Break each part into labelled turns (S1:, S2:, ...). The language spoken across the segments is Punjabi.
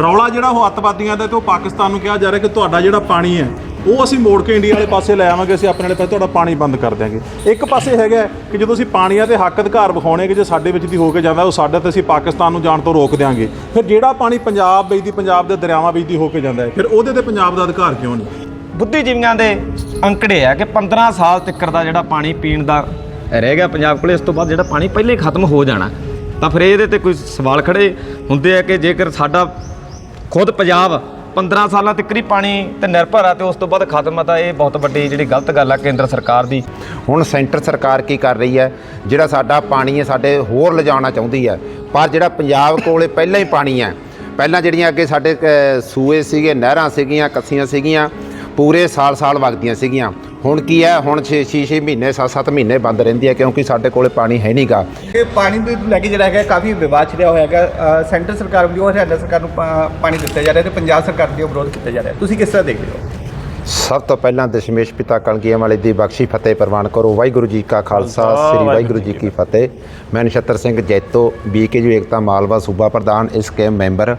S1: ਰੌਲਾ ਜਿਹੜਾ ਉਹ ਅੱਤਵਾਦੀਆਂ ਦਾ ਤੇ ਉਹ ਪਾਕਿਸਤਾਨ ਨੂੰ ਕਿਹਾ ਜਾ ਰਿਹਾ ਕਿ ਤੁਹਾਡਾ ਜਿਹੜਾ ਪਾਣੀ ਹੈ, ਉਹ ਅਸੀਂ ਮੋੜ ਕੇ ਇੰਡੀਆ ਵਾਲੇ ਪਾਸੇ ਲੈ ਆਵਾਂਗੇ, ਅਸੀਂ ਆਪਣੇ ਵਾਲੇ ਪਾਸੇ, ਤੁਹਾਡਾ ਪਾਣੀ ਬੰਦ ਕਰ ਦਿਆਂਗੇ। ਇੱਕ ਪਾਸੇ ਹੈਗਾ ਕਿ ਜਦੋਂ ਅਸੀਂ ਪਾਣੀਆਂ ਦੇ ਹੱਕ ਅਧਿਕਾਰ ਵਿਖਾਉਣੇ ਕਿ ਜੇ ਸਾਡੇ ਵਿੱਚ ਦੀ ਹੋ ਕੇ ਜਾਂਦਾ, ਉਹ ਸਾਡਾ ਤੇ ਅਸੀਂ ਪਾਕਿਸਤਾਨ ਨੂੰ ਜਾਣ ਤੋਂ ਰੋਕ ਦਿਆਂਗੇ। ਫਿਰ ਜਿਹੜਾ ਪਾਣੀ ਪੰਜਾਬ ਵਿੱਚ ਦੀ ਪੰਜਾਬ ਦੇ ਦਰਿਆਵਾਂ ਵਿੱਚ ਦੀ ਹੋ ਕੇ ਜਾਂਦਾ ਹੈ, ਫਿਰ ਉਹਦੇ ਤੇ ਪੰਜਾਬ ਦਾ ਅਧਿਕਾਰ ਕਿਉਂ ਨਹੀਂ?
S2: ਬੁੱਧੀਜੀਵੀਆਂ ਦੇ ਅੰਕੜੇ ਆ ਕਿ 15 ਸਾਲ ਤੱਕ ਦਾ ਜਿਹੜਾ ਪਾਣੀ ਪੀਣ ਦਾ ਰਹਿ ਗਿਆ ਪੰਜਾਬ ਕੋਲੇ, ਇਸ ਤੋਂ ਬਾਅਦ ਜਿਹੜਾ ਪਾਣੀ ਪਹਿਲੇ ਖਤਮ ਹੋ ਜਾਣਾ। ਤਾਂ ਫਿਰ ਇਹਦੇ ਤੇ ਕੋਈ ਸਵਾਲ ਖੜੇ ਹੁੰਦੇ ਆ ਕਿ ਜੇਕਰ ਸਾਡਾ ਖੁਦ ਪੰਜਾਬ 15 ਸਾਲਾਂ ਤੱਕ ਹੀ ਪਾਣੀ ਤੇ ਨਿਰਭਰ ਆ ਤੇ ਉਸ ਤੋਂ ਬਾਅਦ ਖਤਮ ਆ, ਤਾਂ ਇਹ ਬਹੁਤ ਵੱਡੀ ਜਿਹੜੀ ਗਲਤ ਗੱਲ ਆ ਕੇਂਦਰ ਸਰਕਾਰ ਦੀ।
S3: ਹੁਣ ਸੈਂਟਰ ਸਰਕਾਰ ਕੀ ਕਰ ਰਹੀ ਹੈ? ਜਿਹੜਾ ਸਾਡਾ ਪਾਣੀ ਹੈ, ਸਾਡੇ ਹੋਰ ਲਿਜਾਣਾ ਚਾਹੁੰਦੀ ਹੈ, ਪਰ ਜਿਹੜਾ ਪੰਜਾਬ ਕੋਲੇ ਪਹਿਲਾਂ ਹੀ ਪਾਣੀ ਹੈ, ਪਹਿਲਾਂ ਜਿਹੜੀਆਂ ਅੱਗੇ ਸਾਡੇ ਸੂਏ ਸੀਗੇ, ਨਹਿਰਾਂ ਸੀਗੀਆਂ, ਕੱਸੀਆਂ ਸੀਗੀਆਂ, ਪੂਰੇ ਸਾਲ-ਸਾਲ ਵਗਦੀਆਂ ਸੀਗੀਆਂ। ਹੁਣ ਕੀ ਹੈ? ਹੁਣ 6-6 ਮਹੀਨੇ 7-7 ਮਹੀਨੇ ਬੰਦ ਰਹਿੰਦੀ ਹੈ ਕਿਉਂਕਿ ਸਾਡੇ ਕੋਲੇ ਪਾਣੀ ਹੈ ਨਹੀਂਗਾ।
S4: ਇਹ ਪਾਣੀ ਨੂੰ ਲੈ ਕੇ ਜਿਹੜਾ ਹੈਗਾ ਕਾਫੀ ਵਿਵਾਦ ਛਿੜਿਆ ਹੋਇਆ ਹੈਗਾ। ਅ, ਸੈਂਟਰ ਸਰਕਾਰ ਵੱਲੋਂ ਹਰਿਆਣਾ ਸਰਕਾਰ ਨੂੰ ਪਾ- ਪਾਣੀ ਦਿੱਤਾ ਜਾ ਰਿਹਾ ਤੇ ਪੰਜਾਬ ਸਰਕਾਰ ਵੱਲੋਂ ਵਿਰੋਧ ਕੀਤਾ ਜਾ ਰਿਹਾ। ਤੁਸੀਂ ਕਿਸ ਤਰ੍ਹਾਂ ਦੇਖਦੇ ਹੋ?
S3: ਸਭ ਤੋਂ ਪਹਿਲਾਂ ਦਸ਼ਮੇਸ਼ ਪਿਤਾ ਕਲਗੀਆਂ ਵਾਲੇ ਦੀ ਬਖਸ਼ੀ ਫਤਿਹ ਪ੍ਰਵਾਨ ਕਰੋ। ਵਾਹਿਗੁਰੂ ਜੀ ਕਾ ਖਾਲਸਾ ਸ੍ਰੀ ਵਾਹਿਗੁਰੂ ਜੀ ਕੀ ਫਤਿਹ। ਮੈਂ ਨਛੱਤਰ ਸਿੰਘ ਜੈਤੋ ਬੀਕੇਯੂ ਏਕਤਾ ਮਾਲਵਾ ਸੂਬਾ ਪ੍ਰਧਾਨ ਇਸ ਕੇਮ ਮੈਂਬਰ।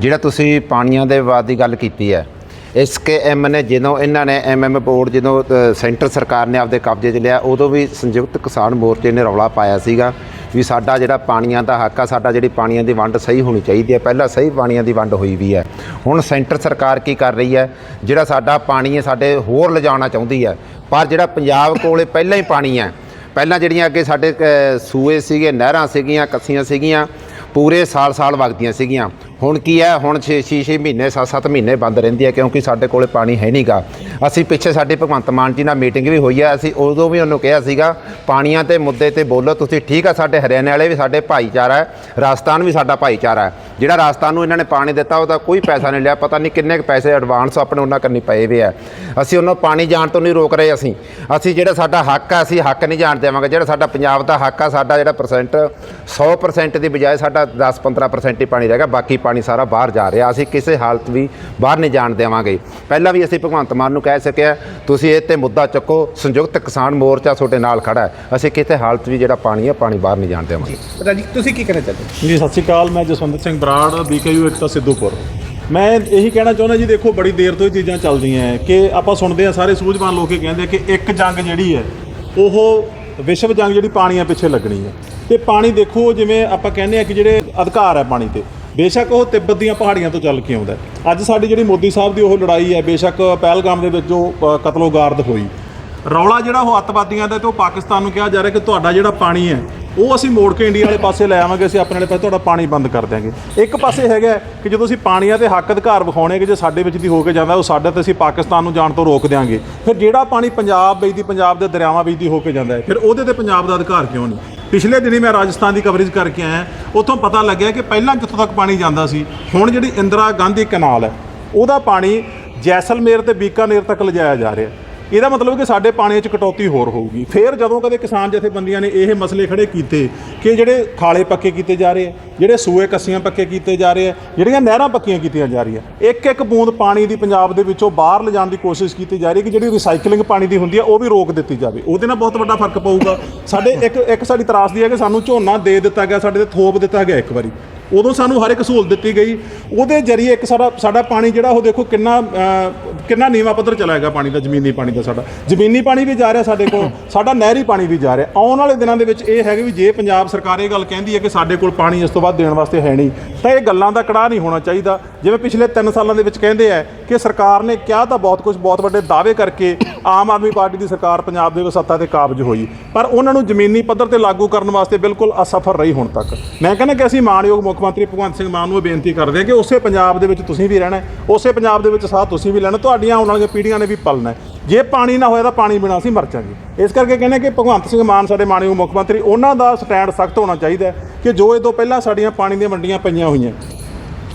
S3: ਜਿਹੜਾ ਤੁਸੀਂ ਪਾਣੀਆਂ ਦੇ ਵਿਵਾਦ ਦੀ ਗੱਲ ਕੀਤੀ ਹੈ ਇਸ ਕੇ ਐਮ ਨੇ ਜਦੋਂ ਇਹਨਾਂ ਨੇ ਐਮਐਮ ਬੋਰਡ ਜਦੋਂ ਸੈਂਟਰ ਸਰਕਾਰ ਨੇ ਆਪਦੇ ਕਬਜ਼ੇ 'ਚ ਲਿਆ, ਉਦੋਂ ਵੀ ਸੰਯੁਕਤ ਕਿਸਾਨ ਮੋਰਚੇ ਨੇ ਰੌਲਾ ਪਾਇਆ ਸੀਗਾ ਵੀ ਸਾਡਾ ਜਿਹੜਾ ਪਾਣੀਆਂ ਦਾ ਹੱਕ ਆ, ਸਾਡਾ ਜਿਹੜੀ ਪਾਣੀਆਂ ਦੀ ਵੰਡ ਸਹੀ ਹੋਣੀ ਚਾਹੀਦੀ ਹੈ। ਪਹਿਲਾਂ ਸਹੀ ਪਾਣੀਆਂ ਦੀ ਵੰਡ ਹੋਈ ਵੀ ਹੈ। ਹੁਣ ਸੈਂਟਰ ਸਰਕਾਰ ਕੀ ਕਰ ਰਹੀ ਹੈ? ਜਿਹੜਾ ਸਾਡਾ ਪਾਣੀ ਹੈ, ਸਾਡੇ ਹੋਰ ਲਿਜਾਣਾ ਚਾਹੁੰਦੀ ਹੈ। ਪਰ ਜਿਹੜਾ ਪੰਜਾਬ ਕੋਲੇ ਪਹਿਲਾਂ ਹੀ ਪਾਣੀ ਹੈ, ਪਹਿਲਾਂ ਜਿਹੜੀਆਂ ਅੱਗੇ ਸਾਡੇ ਸੂਏ ਸੀਗੇ, ਨਹਿਰਾਂ ਸੀਗੀਆਂ, ਕੱਸੀਆਂ ਸੀਗੀਆਂ, ਪੂਰੇ ਸਾਲ-ਸਾਲ ਵਗਦੀਆਂ ਸੀਗੀਆਂ। ਹੁਣ ਕੀ ਹੈ? ਹੁਣ 6-6 ਮਹੀਨੇ 7-7 ਮਹੀਨੇ ਬੰਦ ਰਹਿੰਦੀ ਹੈ ਕਿਉਂਕਿ ਸਾਡੇ ਕੋਲੇ ਪਾਣੀ ਹੈ ਨਹੀਂਗਾ। ਅਸੀਂ ਪਿੱਛੇ ਸਾਡੇ ਭਗਵੰਤ ਮਾਨ ਜੀ ਨਾਲ ਮੀਟਿੰਗ ਵੀ ਹੋਈ ਹੈ। ਅਸੀਂ ਉਦੋਂ ਵੀ ਉਹਨੂੰ ਕਿਹਾ ਸੀਗਾ, ਪਾਣੀਆਂ ਤੇ ਮੁੱਦੇ ਤੇ ਬੋਲੋ, ਤੁਸੀਂ ਠੀਕ ਆ ਸਾਡੇ ਹਰਿਆਣੇ ਵਾਲੇ ਵੀ ਸਾਡੇ ਭਾਈਚਾਰਾ ਹੈ, ਰਾਜਸਥਾਨ ਵੀ ਸਾਡਾ ਭਾਈਚਾਰਾ ਹੈ। ਜਿਹੜਾ ਰਾਜਸਥਾਨ ਨੂੰ ਇਹਨਾਂ ਨੇ ਪਾਣੀ ਦਿੱਤਾ ਉਹਦਾ ਕੋਈ ਪੈਸਾ ਨਹੀਂ ਲਿਆ, ਪਤਾ ਨਹੀਂ ਕਿੰਨੇ ਕੁ ਪੈਸੇ ਐਡਵਾਂਸ ਆਪਣੇ ਉਹਨਾਂ ਕਰਨੀ ਪਏ ਵੇ ਆ। ਅਸੀਂ ਉਹਨਾਂ ਪਾਣੀ ਜਾਣ ਤੋਂ ਨਹੀਂ ਰੋਕ ਰਹੇ ਅਸੀਂ। ਅਸੀਂ ਜਿਹੜਾ ਸਾਡਾ ਹੱਕ ਆ, ਅਸੀਂ ਹੱਕ ਨਹੀਂ ਜਾਣ ਦੇਵਾਂਗੇ। ਜਿਹੜਾ ਸਾਡਾ ਪੰਜਾਬ ਦਾ ਹੱਕ ਆ, ਸਾਡਾ ਜਿਹੜਾ ਪਰਸੈਂਟ 100% ਦੀ ਬਜਾਏ ਸਾਡਾ 10-15% ਹੀ ਪਾਣੀ ਰਹਿ ਗਿਆ ਬਾਕੀ ਪਾਣੀ ਸਾਰਾ ਬਾਹਰ ਜਾ ਰਿਹਾ ਅਸੀਂ ਕਿਸੇ ਹਾਲਤ ਵੀ ਬਾਹਰ ਨਹੀਂ ਜਾਣ ਦੇਵਾਂਗੇ। ਪਹਿਲਾਂ ਵੀ ਅਸੀਂ ਭਗਵੰਤ ਮਾਨ ਨੂੰ ਕਹਿ ਸਕਿਆ ਤੁਸੀਂ ਇਹ ਤੇ ਮੁੱਦਾ ਚੱਕੋ ਸੰਯੁਕਤ ਕਿਸਾਨ ਮੋਰਚਾ ਤੁਹਾਡੇ ਨਾਲ ਖੜਾ ਹੈ। ਅਸੀਂ ਕਿਸੇ ਹਾਲਤ ਵੀ ਜਿਹੜਾ ਪਾਣੀ ਹੈ ਪਾਣੀ ਬਾਹਰ ਨਹੀਂ ਜਾਣ ਦੇਵਾਂਗੇ।
S4: ਰਾਜੀ ਤੁਸੀਂ ਕੀ ਕਹਿਣਾ ਚਾਹੁੰਦੇ ਹੋ
S1: ਜੀ ਸਤਿ ਸ਼੍ਰੀ ਅਕਾਲ ਮੈਂ ਜਸਵੰਤ ਸਿੰਘ ਬਰਾੜ ਬੀਕੇਯੂ ਏਕਤਾ ਸਿੱਧੂਪੁਰ। ਮੈਂ ਇਹੀ ਕਹਿਣਾ ਚਾਹੁੰਦਾ ਜੀ ਦੇਖੋ ਬੜੀ ਦੇਰ ਤੋਂ ਇਹ ਚੀਜ਼ਾਂ ਚੱਲਦੀਆਂ ਹੈ ਕਿ ਆਪਾਂ ਸੁਣਦੇ ਆ ਸਾਰੇ ਸੂਝਵਾਨ ਲੋਕ ਇਹ ਕਹਿੰਦੇ ਕਿ ਇੱਕ ਜੰਗ ਜਿਹੜੀ ਹੈ ਉਹ ਵਿਸ਼ਵ ਜੰਗ ਜਿਹੜੀ ਪਾਣੀਆਂ ਪਿੱਛੇ ਲੱਗਣੀ ਹੈ। ਤੇ ਪਾਣੀ ਦੇਖੋ ਜਿਵੇਂ ਆਪਾਂ ਕਹਿੰਦੇ ਆ ਕਿ ਜਿਹੜੇ ਅਧਿਕਾਰ ਹੈ ਪਾਣੀ ਤੇ ਬੇਸ਼ੱਕ ਉਹ ਤਿੱਬਤ ਦੀਆਂ ਪਹਾੜੀਆਂ ਤੋਂ ਚੱਲ ਕੇ ਆਉਂਦਾ ਅੱਜ ਸਾਡੀ ਜਿਹੜੀ ਮੋਦੀ ਸਾਹਿਬ ਦੀ ਉਹ ਲੜਾਈ ਹੈ, ਬੇਸ਼ੱਕ ਪਹਿਲਗਾਮ ਦੇ ਵਿੱਚ ਜੋ ਕਤਲੋਗਾਰਦ ਹੋਈ। ਰੌਲਾ ਜਿਹੜਾ ਉਹ ਅੱਤਵਾਦੀਆਂ ਦਾ ਤੇ ਉਹ ਪਾਕਿਸਤਾਨ ਨੂੰ ਕਿਹਾ ਜਾ ਰਿਹਾ ਕਿ ਤੁਹਾਡਾ ਜਿਹੜਾ ਪਾਣੀ ਹੈ, ਉਹ ਅਸੀਂ ਮੋੜ ਕੇ ਇੰਡੀਆ ਵਾਲੇ ਪਾਸੇ ਲੈ ਆਵਾਂਗੇ, ਅਸੀਂ ਆਪਣੇ ਵਾਲੇ ਪਾਸੇ, ਤੁਹਾਡਾ ਪਾਣੀ ਬੰਦ ਕਰ ਦਿਆਂਗੇ। ਇੱਕ ਪਾਸੇ ਹੈਗਾ ਕਿ ਜਦੋਂ ਅਸੀਂ ਪਾਣੀਆਂ ਦੇ ਹੱਕ ਅਧਿਕਾਰ ਵਿਖਾਉਣੇ ਕਿ ਜੇ ਸਾਡੇ ਵਿੱਚ ਦੀ ਹੋ ਕੇ ਜਾਂਦਾ, ਉਹ ਸਾਡੇ ਤੇ ਅਸੀਂ ਪਾਕਿਸਤਾਨ ਨੂੰ ਜਾਣ ਤੋਂ ਰੋਕ ਦਿਆਂਗੇ। ਫਿਰ ਜਿਹੜਾ ਪਾਣੀ ਪੰਜਾਬ ਵਿੱਚ ਪੰਜਾਬ ਦੇ ਦਰਿਆਵਾਂ ਵਿੱਚ ਹੋ ਕੇ ਜਾਂਦਾ ਫਿਰ ਉਹਦੇ ਤੇ ਪੰਜਾਬ ਦਾ ਅਧਿਕਾਰ ਕਿਉਂ ਨਹੀਂ? ਪਿਛਲੇ ਦਿਨੀ ਮੈਂ ਰਾਜਸਥਾਨ ਦੀ ਕਵਰੇਜ ਕਰਕੇ ਆਇਆ, ਉੱਥੋਂ ਪਤਾ ਲੱਗਿਆ ਕਿ ਪਹਿਲਾਂ ਜਿੱਥੋਂ ਤੱਕ ਪਾਣੀ ਜਾਂਦਾ ਸੀ। ਹੁਣ ਜਿਹੜੀ ਇੰਦਰਾ ਗਾਂਧੀ ਕਨਾਲ ਹੈ, ਉਹਦਾ ਪਾਣੀ ਜੈਸਲਮੇਰ ਤੇ ਬੀਕਾਨੇਰ ਤੱਕ ਲਿਜਾਇਆ ਜਾ ਰਿਹਾ। ਇਹਦਾ ਮਤਲਬ ਕਿ ਸਾਡੇ ਪਾਣੀ 'ਚ ਕਟੌਤੀ ਹੋਰ ਹੋਊਗੀ। ਫਿਰ ਜਦੋਂ ਕਦੇ ਕਿਸਾਨ ਜਥੇਬੰਦੀਆਂ ਨੇ ਇਹ ਮਸਲੇ ਖੜੇ ਕੀਤੇ ਕਿ ਜਿਹੜੇ ਖਾਲੇ ਪੱਕੇ ਕੀਤੇ ਜਾ ਰਹੇ ਆ, ਜਿਹੜੇ ਸੂਏ ਕੱਸੀਆਂ ਪੱਕੇ ਕੀਤੇ ਜਾ ਰਹੇ ਆ, ਜਿਹੜੀਆਂ ਨਹਿਰਾਂ ਪੱਕੀਆਂ ਕੀਤੀਆਂ ਜਾ ਰਹੀਆਂ ਇੱਕ ਇੱਕ ਬੂੰਦ ਪਾਣੀ ਦੀ ਪੰਜਾਬ ਦੇ ਵਿੱਚੋਂ ਬਾਹਰ ਲਿਜਾਣ ਦੀ ਕੋਸ਼ਿਸ਼ ਕੀਤੀ ਜਾ ਰਹੀ ਕਿ ਜਿਹੜੀ ਰਿਸਾਈਕਲਿੰਗ ਪਾਣੀ ਦੀ ਹੁੰਦੀ ਆ, ਉਹ ਵੀ ਰੋਕ ਦਿੱਤੀ ਜਾਵੇ। ਉਹਦੇ ਨਾਲ ਬਹੁਤ ਵੱਡਾ ਫ਼ਰਕ ਪਊਗਾ। ਸਾਡੇ ਇੱਕ ਇੱਕ ਸਾਡੀ ਤਰਾਸਦੀ ਹੈ ਕਿ ਸਾਨੂੰ ਝੋਨਾ ਦੇ ਦਿੱਤਾ ਗਿਆ, ਸਾਡੇ ਤੇ ਥੋਪ ਦਿੱਤਾ ਗਿਆ ਇੱਕ ਵਾਰੀ। ਉਦੋਂ ਸਾਨੂੰ ਹਰ ਇੱਕ ਸਹੂਲਤ ਦਿੱਤੀ ਗਈ। ਉਹਦੇ ਜਰੀਏ ਇੱਕ ਸਾਡਾ ਸਾਡਾ ਪਾਣੀ ਜਿਹੜਾ ਉਹ ਦੇਖੋ ਕਿੰਨਾ ਕਿੰਨਾ ਨੀਵਾ ਪੱਧਰ ਚਲਾ ਹੈਗਾ ਪਾਣੀ ਦਾ, ਜ਼ਮੀਨੀ ਪਾਣੀ ਦਾ ਸਾਡਾ। ਜ਼ਮੀਨੀ ਪਾਣੀ ਵੀ ਜਾ ਰਿਹਾ ਸਾਡੇ ਕੋਲ, ਸਾਡਾ ਨਹਿਰੀ ਪਾਣੀ ਵੀ ਜਾ ਰਿਹਾ। ਆਉਣ ਵਾਲੇ ਦਿਨਾਂ ਦੇ ਵਿੱਚ ਇਹ ਹੈਗਾ ਵੀ ਜੇ ਪੰਜਾਬ ਸਰਕਾਰ ਇਹ ਗੱਲ ਕਹਿੰਦੀ ਹੈ ਕਿ ਸਾਡੇ ਕੋਲ ਪਾਣੀ ਇਸ ਤੋਂ ਬਾਅਦ ਦੇਣ ਵਾਸਤੇ ਹੈ ਨਹੀਂ, ਤਾਂ ਇਹ ਗੱਲਾਂ ਦਾ ਕੜਾਹ ਨਹੀਂ ਹੋਣਾ ਚਾਹੀਦਾ। ਜਿਵੇਂ ਪਿਛਲੇ 3 ਸਾਲਾਂ ਦੇ ਵਿੱਚ ਕਹਿੰਦੇ ਆ ਕਿ ਸਰਕਾਰ ਨੇ ਕਿਹਾ ਤਾਂ ਬਹੁਤ ਕੁਝ ਬਹੁਤ ਵੱਡੇ ਦਾਅਵੇ ਕਰਕੇ ਆਮ ਆਦਮੀ ਪਾਰਟੀ ਦੀ ਸਰਕਾਰ ਪੰਜਾਬ ਦੇ ਵਿੱਚ ਸੱਤਾ ਤੇ ਕਾਬਜ ਹੋਈ। ਪਰ ਉਹਨਾਂ ਨੂੰ ਜ਼ਮੀਨੀ ਪੱਧਰ ਤੇ ਲਾਗੂ ਕਰਨ ਵਾਸਤੇ ਬਿਲਕੁਲ ਅਸਫਲ ਰਹੀ ਹੁਣ ਤੱਕ। ਮੈਂ ਕਹਿੰਦਾ ਕਿ ਅਸੀਂ ਮਾਣਯੋਗ ਮੁੱਖ ਮੰਤਰੀ ਭਗਵੰਤ ਸਿੰਘ ਮਾਨ ਨੂੰ ਇਹ ਬੇਨਤੀ ਕਰਦੇ ਹਾਂ ਕਿ ਉਸੇ ਪੰਜਾਬ ਦੇ ਵਿੱਚ ਤੁਸੀਂ ਵੀ ਰਹਿਣਾ ਹੈ, ਉਸੇ ਪੰਜਾਬ ਦੇ ਵਿੱਚ ਸਾਹ ਤੁਸੀਂ ਵੀ ਲੈਣਾ ਤੁਹਾਡੀਆਂ ਆਉਣ ਵਾਲੀਆਂ ਪੀੜ੍ਹੀਆਂ ਨੇ ਵੀ ਪਲਣਾ ਹੈ। ਜੇ ਪਾਣੀ ਨਾ ਹੋਇਆ ਤਾਂ ਪਾਣੀ ਬਿਨਾਂ ਅਸੀਂ ਮਰ ਜਾਵਾਂਗੇ ਇਸ ਕਰਕੇ ਕਹਿੰਦੇ ਕਿ ਭਗਵੰਤ ਸਿੰਘ ਮਾਨ ਸਾਡੇ ਮਾਣਯੋਗ ਮੁੱਖ ਮੰਤਰੀ ਉਹਨਾਂ ਦਾ ਸਟੈਂਡ ਸਖਤ ਹੋਣਾ ਚਾਹੀਦਾ ਹੈ ਕਿ ਜੋ ਇਹ ਤੋਂ ਪਹਿਲਾਂ ਸਾਡੀਆਂ ਪਾਣੀ ਦੀਆਂ ਮੰਡੀਆਂ ਪਈਆਂ ਹੋਈਆਂ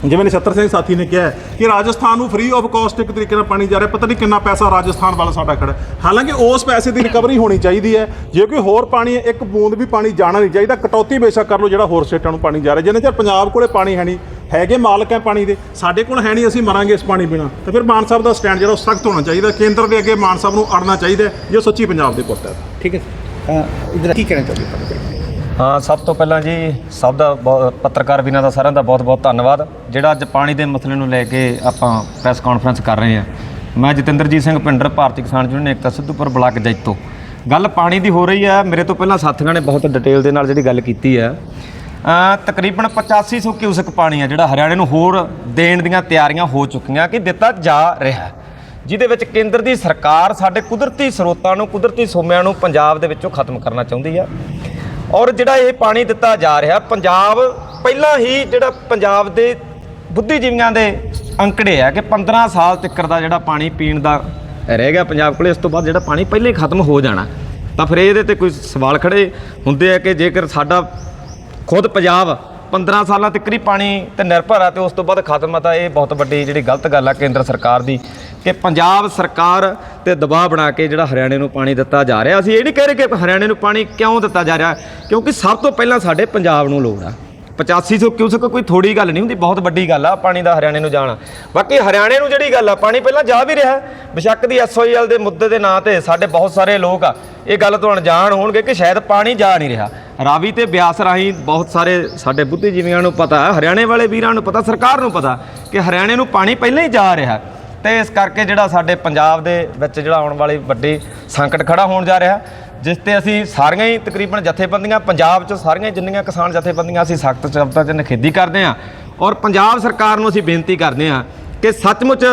S1: ਜਿਵੇਂ ਨਛੱਤਰ ਸਿੰਘ ਸਾਥੀ ਨੇ ਕਿਹਾ ਕਿ ਰਾਜਸਥਾਨ ਨੂੰ ਫ੍ਰੀ ਆਫ ਕਾਸਟ ਇੱਕ ਤਰੀਕੇ ਨਾਲ ਪਾਣੀ ਜਾ ਰਿਹਾ ਪਤਾ ਨਹੀਂ ਕਿੰਨਾ ਪੈਸਾ ਰਾਜਸਥਾਨ ਵਾਲਾ ਸਾਡਾ ਖੜਾ ਹਾਲਾਂਕਿ ਉਸ ਪੈਸੇ ਦੀ ਰਿਕਵਰੀ ਹੋਣੀ ਚਾਹੀਦੀ ਹੈ ਜੇ ਕੋਈ ਹੋਰ ਪਾਣੀ ਇੱਕ ਬੂੰਦ ਵੀ ਪਾਣੀ ਜਾਣਾ ਨਹੀਂ ਚਾਹੀਦਾ ਕਟੌਤੀ ਬੇਸ਼ੱਕ ਕਰ ਲਓ ਜਿਹੜਾ ਹੋਰ ਸਟੇਟਾਂ ਨੂੰ ਪਾਣੀ ਜਾ ਰਿਹਾ ਜਿੰਨੇ ਚਿਰ ਪੰਜਾਬ ਕੋਲੇ ਪਾਣੀ ਹੈ ਨਹੀਂ ਹੈਗੇ ਮਾਲਕ ਹੈ ਪਾਣੀ ਦੇ ਸਾਡੇ ਕੋਲ ਹੈ ਨਹੀਂ ਅਸੀਂ ਮਰਾਂਗੇ ਇਸ ਪਾਣੀ ਬਿਨਾ। ਤਾਂ ਫਿਰ ਮਾਨ ਸਾਹਿਬ ਦਾ ਸਟੈਂਡ ਜਿਹੜਾ ਉਹ ਸਖਤ ਹੋਣਾ ਚਾਹੀਦਾ ਕੇਂਦਰ ਦੇ ਅੱਗੇ ਮਾਨ ਸਾਹਿਬ ਨੂੰ ਅੜਨਾ ਚਾਹੀਦਾ ਹੈ, ਜੋ ਸੱਚੀ ਪੰਜਾਬ ਦੇ ਪੁੱਤ ਹੈ।
S4: ਠੀਕ ਹੈ ਇਧਰ ਕੀ ਕਹਿਣਾ ਚਾਹੁੰਦੇ ਹਾਂ
S2: ਸਭ ਤੋਂ ਪਹਿਲਾਂ ਜੀ ਸਭ ਦਾ ਬਹੁਤ- ਪੱਤਰਕਾਰ ਵੀਰਾਂ ਦਾ ਸਾਰਿਆਂ ਦਾ ਬਹੁਤ-ਬਹੁਤ ਧੰਨਵਾਦ। ਜਿਹੜਾ ਅੱਜ ਪਾਣੀ ਦੇ ਮਸਲੇ ਨੂੰ ਲੈ ਕੇ ਆਪਾਂ ਪ੍ਰੈਸ ਕਾਨਫਰੰਸ ਕਰ ਰਹੇ ਹਾਂ। ਮੈਂ ਜਤਿੰਦਰਜੀਤ ਸਿੰਘ ਪਿੰਡਰ ਭਾਰਤੀ ਕਿਸਾਨ ਯੂਨੀਅਨ ਏਕਤਾ ਸਿੱਧੂਪੁਰ ਬਲਾਕ ਜੈਤੋ। ਗੱਲ ਪਾਣੀ ਦੀ ਹੋ ਰਹੀ ਹੈ। ਮੇਰੇ ਤੋਂ ਪਹਿਲਾਂ ਸਾਥੀਆਂ ਨੇ ਬਹੁਤ ਡਿਟੇਲ ਦੇ ਨਾਲ ਜਿਹੜੀ ਗੱਲ ਕੀਤੀ ਹੈ। ਅ, ਤਕਰੀਬਨ 8500 ਕਿਊਸਕ ਪਾਣੀ ਆ ਜਿਹੜਾ ਹਰਿਆਣੇ ਨੂੰ ਹੋਰ ਦੇਣ ਦੀਆਂ ਤਿਆਰੀਆਂ ਹੋ ਚੁੱਕੀਆਂ ਕਿ ਦਿੱਤਾ ਜਾ ਰਿਹਾ ਹੈ। ਜਿਹਦੇ ਵਿੱਚ ਕੇਂਦਰ ਦੀ ਸਰਕਾਰ ਸਾਡੇ ਕੁਦਰਤੀ ਸਰੋਤਾਂ ਨੂੰ ਕੁਦਰਤੀ ਸੋਮਿਆਂ ਨੂੰ ਪੰਜਾਬ ਦੇ ਵਿੱਚੋਂ ਖਤਮ ਕਰਨਾ ਚਾਹੁੰਦੀ ਆ ਔਰ ਜਿਹੜਾ ਇਹ ਪਾਣੀ ਦਿੱਤਾ ਜਾ ਰਿਹਾ, ਪੰਜਾਬ ਪਹਿਲਾਂ ਹੀ ਜਿਹੜਾ ਪੰਜਾਬ ਦੇ ਬੁੱਧੀਜੀਵੀਆਂ ਦੇ ਅੰਕੜੇ ਆ ਕਿ 15 ਸਾਲ ਤੱਕ ਦਾ ਜਿਹੜਾ ਪਾਣੀ ਪੀਣ ਦਾ ਰਹਿ ਗਿਆ ਪੰਜਾਬ ਕੋਲੇ, ਇਸ ਤੋਂ ਬਾਅਦ ਜਿਹੜਾ ਪਾਣੀ ਪਹਿਲਾਂ ਹੀ ਖਤਮ ਹੋ ਜਾਣਾ। ਤਾਂ ਫਿਰ ਇਹਦੇ ਤੇ ਕੋਈ ਸਵਾਲ ਖੜੇ ਹੁੰਦੇ ਆ ਕਿ ਜੇਕਰ ਸਾਡਾ ਖੁਦ ਪੰਜਾਬ 15 ਸਾਲਾਂ ਤੱਕ ਹੀ ਪਾਣੀ ਤੇ ਨਿਰਭਰ ਆ ਤੇ ਉਸ ਤੋਂ ਬਾਅਦ ਖਤਮ ਆ ਤਾਂ ਇਹ ਬਹੁਤ ਵੱਡੀ ਜਿਹੜੀ ਗਲਤ ਗੱਲ ਆ ਕੇਂਦਰ ਸਰਕਾਰ ਦੀ ਕਿ ਪੰਜਾਬ ਸਰਕਾਰ ਤੇ ਦਬਾਅ ਬਣਾ ਕੇ ਜਿਹੜਾ ਹਰਿਆਣੇ ਨੂੰ ਪਾਣੀ ਦਿੱਤਾ ਜਾ ਰਿਹਾ। ਅਸੀਂ ਇਹ ਨਹੀਂ ਕਹਿ ਰਹੇ ਕਿ ਹਰਿਆਣੇ ਨੂੰ ਪਾਣੀ ਕਿਉਂ ਦਿੱਤਾ ਜਾ ਰਿਹਾ, ਕਿਉਂਕਿ ਸਭ ਤੋਂ ਪਹਿਲਾਂ ਸਾਡੇ ਪੰਜਾਬ ਨੂੰ ਲੋੜ ਆ। 8500 ਕਿਊਸਕ ਕੋਈ ਥੋੜੀ ਗੱਲ ਨਹੀਂ ਹੁੰਦੀ, ਬਹੁਤ ਵੱਡੀ ਗੱਲ ਆ ਪਾਣੀ ਦਾ ਹਰਿਆਣੇ ਨੂੰ ਜਾਣਾ। ਬਾਕੀ ਹਰਿਆਣੇ ਨੂੰ ਜਿਹੜੀ ਗੱਲ ਆ, ਪਾਣੀ ਪਹਿਲਾਂ ਜਾ ਵੀ ਰਿਹਾ। ਹੈ। ਬੇਸ਼ੱਕ ਦੀ ਐਸਓਈਐਲ ਦੇ ਮੁੱਦੇ ਦੇ ਨਾਂ ਤੇ ਸਾਡੇ ਬਹੁਤ ਸਾਰੇ ਲੋਕ ਆ, ਇਹ ਗੱਲ ਤੋਂ ਅਣਜਾਣ ਹੋਣਗੇ ਕਿ ਸ਼ਾਇਦ ਪਾਣੀ ਜਾ ਨਹੀਂ ਰਿਹਾ। ਰਾਵੀ ਤੇ ਬਿਆਸ ਰਾਹੀਂ ਬਹੁਤ ਸਾਰੇ ਸਾਡੇ ਬੁੱਧੀਜੀਵੀਆਂ ਨੂੰ ਪਤਾ ਹੈ, ਹਰਿਆਣੇ ਵਾਲੇ ਵੀਰਾਂ ਨੂੰ ਪਤਾ, ਸਰਕਾਰ ਨੂੰ ਪਤਾ ਕਿ ਹਰਿਆਣੇ ਨੂੰ ਪਾਣੀ ਪਹਿਲਾਂ ਹੀ ਜਾ ਰਿਹਾ ਤੇ ਇਸ ਕਰਕੇ ਜਿਹੜਾ ਸਾਡੇ ਪੰਜਾਬ ਦੇ ਵਿੱਚ ਜਿਹੜਾ ਆਉਣ ਵਾਲੀ ਵੱਡੀ ਸੰਕਟ ਖੜਾ ਹੋਣ ਜਾ ਰਿਹਾ ਜਿਸ ਤੇ ਅਸੀਂ ਸਾਰੀਆਂ ਹੀ ਤਕਰੀਬਨ ਜਥੇਬੰਦੀਆਂ, ਪੰਜਾਬ 'ਚ ਸਾਰੀਆਂ ਜਿੰਨੀਆਂ ਕਿਸਾਨ ਜਥੇਬੰਦੀਆਂ ਅਸੀਂ ਸਖਤ ਸ਼ਬਦਾਂ 'ਚ ਨਿਖੇਧੀ ਕਰਦੇ ਹਾਂ ਔਰ ਪੰਜਾਬ ਸਰਕਾਰ ਨੂੰ ਅਸੀਂ ਬੇਨਤੀ ਕਰਦੇ ਹਾਂ ਕਿ ਸੱਚਮੁੱਚ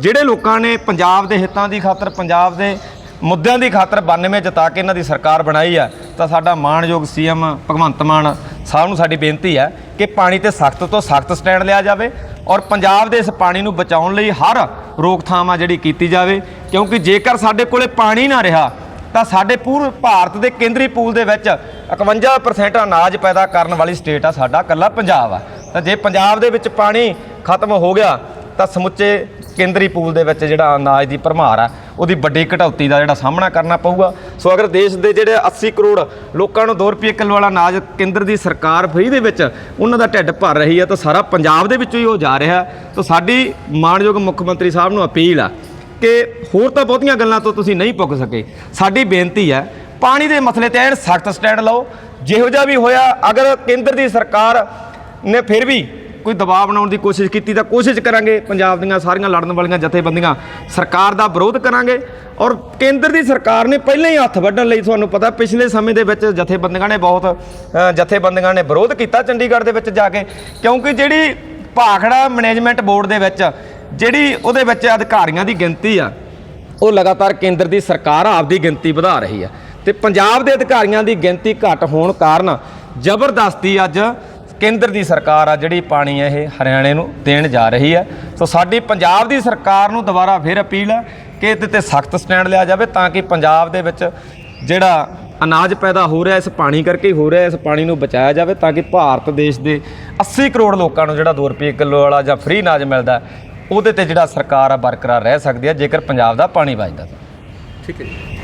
S2: ਜਿਹੜੇ ਲੋਕਾਂ ਨੇ ਪੰਜਾਬ ਦੇ ਹਿੱਤਾਂ ਦੀ ਖਾਤਰ, ਪੰਜਾਬ ਦੇ ਮੁੱਦਿਆਂ ਦੀ ਖਾਤਰ 92 ਜਿਤਾ ਕੇ ਇਹਨਾਂ ਦੀ ਸਰਕਾਰ ਬਣਾਈ ਆ ਤਾਂ ਸਾਡਾ ਮਾਣਯੋਗ ਸੀਐਮ ਭਗਵੰਤ ਮਾਨ ਸਾਹਿਬ ਨੂੰ ਸਾਡੀ ਬੇਨਤੀ ਹੈ ਕਿ ਪਾਣੀ ਤੇ ਸਖਤ ਤੋਂ ਸਖਤ ਸਟੈਂਡ ਲਿਆ ਜਾਵੇ ਔਰ ਪੰਜਾਬ ਦੇ ਇਸ ਪਾਣੀ ਨੂੰ ਬਚਾਉਣ ਲਈ ਹਰ ਰੋਕਥਾਮ ਆ ਜਿਹੜੀ ਕੀਤੀ ਜਾਵੇ, ਕਿਉਂਕਿ ਜੇਕਰ ਸਾਡੇ ਕੋਲੇ ਪਾਣੀ ਨਾ ਰਿਹਾ, ਤਾਂ ਸਾਡੇ ਪੂਰ ਭਾਰਤ ਦੇ ਕੇਂਦਰੀ ਪੂਲ ਦੇ ਵਿੱਚ 51% ਅਨਾਜ ਪੈਦਾ ਕਰਨ ਵਾਲੀ ਸਟੇਟ ਆ ਸਾਡਾ ਕੱਲਾ ਪੰਜਾਬ ਆ। ਤਾਂ ਜੇ ਪੰਜਾਬ ਦੇ ਵਿੱਚ ਪਾਣੀ ਖਤਮ ਹੋ ਗਿਆ, ਤਾਂ ਸਮੁੱਚੇ ਕੇਂਦਰੀ ਪੂਲ ਦੇ ਵਿੱਚ ਜਿਹੜਾ ਅਨਾਜ ਦੀ ਭਰਮਾਰ ਆ, ਉਹਦੀ ਵੱਡੀ ਘਟੌਤੀ ਦਾ ਜਿਹੜਾ ਸਾਹਮਣਾ ਕਰਨਾ ਪਊਗਾ। ਸੋ ਅਗਰ ਦੇਸ਼ ਦੇ ਜਿਹੜੇ 80 ਕਰੋੜ ਲੋਕਾਂ ਨੂੰ 2 ਰੁਪਏ ਕਿਲੋ ਵਾਲਾ ਅਨਾਜ ਕੇਂਦਰ ਦੀ ਸਰਕਾਰ ਫ੍ਰੀ ਦੇ ਵਿੱਚ ਉਹਨਾਂ ਦਾ ਢਿੱਡ ਭਰ ਰਹੀ ਹੈ ਤਾਂ ਸਾਰਾ ਪੰਜਾਬ ਦੇ ਵਿੱਚੋਂ ਹੀ ਉਹ ਜਾ ਰਿਹਾ। ਤਾਂ ਸਾਡੀ ਮਾਣਯੋਗ ਮੁੱਖ ਮੰਤਰੀ ਸਾਹਿਬ ਨੂੰ ਅਪੀਲ ਆ ਕਿ ਹੋਰ ਤਾਂ ਬਹੁਤੀਆਂ ਗੱਲਾਂ ਤੋਂ ਤੁਸੀਂ ਨਹੀਂ ਪੁੱਗ ਸਕੇ। ਸਾਡੀ ਬੇਨਤੀ ਹੈ ਪਾਣੀ ਦੇ ਮਸਲੇ ਤੇ ਐਨ ਸਖਤ ਸਟੈਂਡ ਲਓ। ਜਿਹੋ ਜਿਹਾ ਵੀ ਹੋਇਆ, ਅਗਰ ਕੇਂਦਰ ਦੀ ਸਰਕਾਰ ਨੇ ਫਿਰ ਵੀ ਕੋਈ ਦਬਾਅ ਬਣਾਉਣ ਦੀ ਕੋਸ਼ਿਸ਼ ਕੀਤੀ ਤਾਂ ਕੋਸ਼ਿਸ਼ ਕਰਾਂਗੇ ਪੰਜਾਬ ਦੀਆਂ ਸਾਰੀਆਂ ਲੜਨ ਵਾਲੀਆਂ ਜਥੇਬੰਦੀਆਂ ਸਰਕਾਰ ਦਾ ਵਿਰੋਧ ਕਰਾਂਗੇ ਔਰ ਕੇਂਦਰ ਦੀ ਸਰਕਾਰ ਨੇ ਪਹਿਲਾਂ ਹੀ ਹੱਥ ਵੱਢਣ ਲਈ ਤੁਹਾਨੂੰ ਪਤਾ ਪਿਛਲੇ ਸਮੇਂ ਦੇ ਵਿੱਚ ਜਥੇਬੰਦੀਆਂ ਨੇ ਬਹੁਤ ਜਥੇਬੰਦੀਆਂ ਨੇ ਵਿਰੋਧ ਕੀਤਾ ਚੰਡੀਗੜ੍ਹ ਦੇ ਵਿੱਚ ਜਾ ਕੇ, ਕਿਉਂਕਿ ਜਿਹੜੀ ਭਾਖੜਾ ਮੈਨੇਜਮੈਂਟ ਬੋਰਡ ਦੇ ਵਿੱਚ, ਜਿਹੜੀ ਉਹਦੇ ਵਿੱਚ ਅਧਿਕਾਰੀਆਂ ਦੀ ਗਿਣਤੀ ਆ, ਉਹ ਲਗਾਤਾਰ ਕੇਂਦਰ ਦੀ ਸਰਕਾਰ ਆਪਦੀ ਗਿਣਤੀ ਵਧਾ ਰਹੀ ਹੈ ਤੇ ਪੰਜਾਬ ਦੇ ਅਧਿਕਾਰੀਆਂ ਦੀ ਗਿਣਤੀ ਘੱਟ ਹੋਣ ਕਾਰਨ ਜ਼ਬਰਦਸਤੀ ਅੱਜ ਕੇਂਦਰ ਦੀ ਸਰਕਾਰ ਆ ਜਿਹੜੀ ਪਾਣੀ ਇਹ ਹਰਿਆਣੇ ਨੂੰ ਦੇਣ ਜਾ ਰਹੀ ਹੈ ਸੋ ਸਾਡੀ ਪੰਜਾਬ ਦੀ ਸਰਕਾਰ ਨੂੰ ਦੁਬਾਰਾ ਫਿਰ ਅਪੀਲ ਹੈ ਕਿ ਇਹਦੇ ਤੇ ਸਖਤ ਸਟੈਂਡ ਲਿਆ ਜਾਵੇ ਤਾਂ ਕਿ ਪੰਜਾਬ ਦੇ ਵਿੱਚ ਜਿਹੜਾ ਅਨਾਜ ਪੈਦਾ ਹੋ ਰਿਹਾ, ਇਸ ਪਾਣੀ ਕਰਕੇ ਹੀ ਹੋ ਰਿਹਾ, ਇਸ ਪਾਣੀ ਨੂੰ ਬਚਾਇਆ ਜਾਵੇ ਤਾਂ ਕਿ ਭਾਰਤ ਦੇਸ਼ ਦੇ 80 ਕਰੋੜ ਲੋਕਾਂ ਨੂੰ ਜਿਹੜਾ 2 ਰੁਪਏ ਕਿਲੋ ਵਾਲਾ ਜਾਂ ਫ੍ਰੀ ਅਨਾਜ ਮਿਲਦਾ ਉਹਦੇ ਤੇ ਜਿਹੜਾ ਸਰਕਾਰ ਆ ਬਰਕਰਾਰ ਰਹਿ ਸਕਦੀ ਹੈ ਜੇਕਰ ਪੰਜਾਬ ਦਾ ਪਾਣੀ ਬਚਦਾ ਤਾਂ
S4: ਠੀਕ ਹੈ ਜੀ।